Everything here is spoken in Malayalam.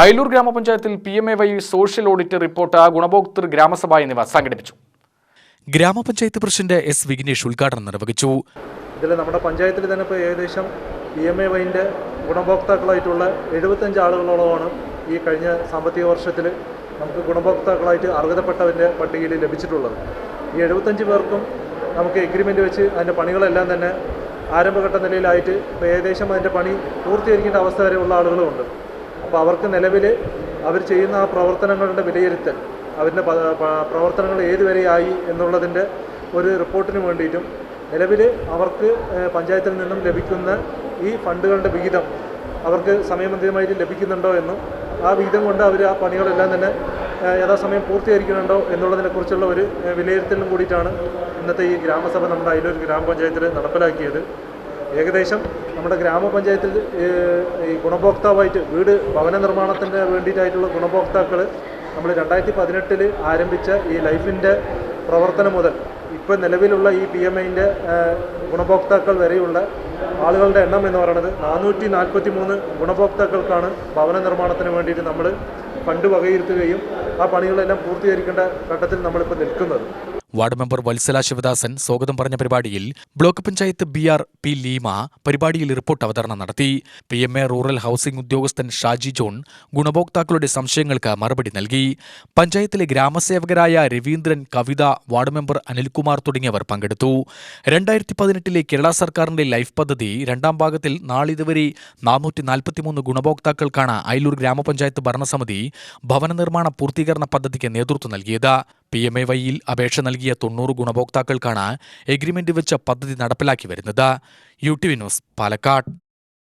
അയലൂർ ഗ്രാമപഞ്ചായത്തിൽ P M A Y social audit report ഗുണഭോക്തൃ ഗ്രാമസഭ എന്നിവ സംഘടിപ്പിച്ചു. ഗ്രാമപഞ്ചായത്ത് പ്രസിഡന്റ് എസ് വിഘ്നേഷ് ഉദ്ഘാടനം നിർവഹിച്ചു. ഇതിൽ നമ്മുടെ പഞ്ചായത്തിൽ തന്നെ ഇപ്പോൾ ഏകദേശം പി എം എ വൈന്റെ ഗുണഭോക്താക്കളായിട്ടുള്ള എഴുപത്തഞ്ച് ആളുകളോളമാണ് ഈ കഴിഞ്ഞ സാമ്പത്തിക വർഷത്തിൽ നമുക്ക് ഗുണഭോക്താക്കളായിട്ട് അർഹതപ്പെട്ടവന്റെ പട്ടികയിൽ ലഭിച്ചിട്ടുള്ളത്. ഈ എഴുപത്തഞ്ച് പേർക്കും നമുക്ക് എഗ്രിമെന്റ് വെച്ച് അതിന്റെ പണികളെല്ലാം തന്നെ ആരംഭഘട്ട നിലയിലായിട്ട് ഇപ്പോൾ ഏകദേശം അതിന്റെ പണി പൂർത്തീകരിക്കേണ്ട അവസ്ഥ വരെയുള്ള ആളുകളുമുണ്ട് അപ്പോൾ അവർക്ക് നിലവിൽ അവർ ചെയ്യുന്ന ആ പ്രവർത്തനങ്ങളുടെ വിലയിരുത്തൽ അവരുടെ പ്രവർത്തനങ്ങൾ ഏതുവരെയായി എന്നുള്ളതിന്റെ ഒരു റിപ്പോർട്ടിന് വേണ്ടിയിട്ടും നിലവിൽ അവർക്ക് പഞ്ചായത്തിൽ നിന്നും ലഭിക്കുന്ന ഈ ഫണ്ടുകളുടെ വിഹിതം അവർക്ക് സമയബന്ധിതമായിട്ട് ലഭിക്കുന്നുണ്ടോ എന്നും ആ വിഹിതം കൊണ്ട് അവർ ആ പണികളെല്ലാം തന്നെ യഥാസമയം പൂർത്തീകരിക്കുന്നുണ്ടോ എന്നുള്ളതിനെക്കുറിച്ചുള്ള ഒരു വിലയിരുത്തലും കൂടിയിട്ടാണ് ഇന്നത്തെ ഈ ഗ്രാമസഭ നമ്മുടെ അതിലൊരു ഗ്രാമപഞ്ചായത്തിൽ നടപ്പിലാക്കിയത്. ഏകദേശം നമ്മുടെ ഗ്രാമപഞ്ചായത്തിൽ ഈ ഗുണഭോക്താവായിട്ട് വീട് ഭവന നിർമ്മാണത്തിന് വേണ്ടിയിട്ടായിട്ടുള്ള ഗുണഭോക്താക്കൾ നമ്മൾ രണ്ടായിരത്തി പതിനെട്ടിൽ ആരംഭിച്ച ഈ ലൈഫിന്റെ പ്രവർത്തനം മുതൽ ഇപ്പോൾ നിലവിലുള്ള ഈ പി എം ഗുണഭോക്താക്കൾ വരെയുള്ള ആളുകളുടെ എണ്ണം എന്ന് പറയുന്നത് നാനൂറ്റി നാൽപ്പത്തി മൂന്ന് ഗുണഭോക്താക്കൾക്കാണ് ഭവന നിർമ്മാണത്തിന് വേണ്ടിയിട്ട് നമ്മൾ ഫണ്ട് വകയിരുത്തുകയും ആ പണികളെല്ലാം പൂർത്തീകരിക്കേണ്ട ഘട്ടത്തിൽ നമ്മളിപ്പോൾ നിൽക്കുന്നത്. വാർഡ് മെമ്പർ വത്സല ശിവദാസൻ സ്വാഗതം പറഞ്ഞ പരിപാടിയിൽ block panchayat B R P Leema പരിപാടിയിൽ റിപ്പോർട്ട് അവതരണം നടത്തി. P M A rural housing ഉദ്യോഗസ്ഥൻ ഷാജി ജോൺ ഗുണഭോക്താക്കളുടെ സംശയങ്ങൾക്ക് മറുപടി നൽകി. പഞ്ചായത്തിലെ ഗ്രാമസേവകരായ രവീന്ദ്രൻ കവിത വാർഡ് മെമ്പർ അനിൽകുമാർ തുടങ്ങിയവർ പങ്കെടുത്തു. രണ്ടായിരത്തി പതിനെട്ടിലെ കേരള സർക്കാരിന്റെ ലൈഫ് പദ്ധതി രണ്ടാം ഭാഗത്തിൽ നാളിതുവരെ നാനൂറ്റി നാൽപ്പത്തിമൂന്ന് ഗുണഭോക്താക്കൾക്കാണ് അയലൂർ ഗ്രാമപഞ്ചായത്ത് ഭരണസമിതി ഭവന നിർമ്മാണ പൂർത്തീകരണ പദ്ധതിക്ക് നേതൃത്വം നൽകിയത്. പി എം എ വൈയിൽ അപേക്ഷ നൽകിയ തൊണ്ണൂറ് ഗുണഭോക്താക്കൾക്കാണ് എഗ്രിമെന്റ് വെച്ച പദ്ധതി നടപ്പിലാക്കി വരുന്നത്. U T V news Palakkad.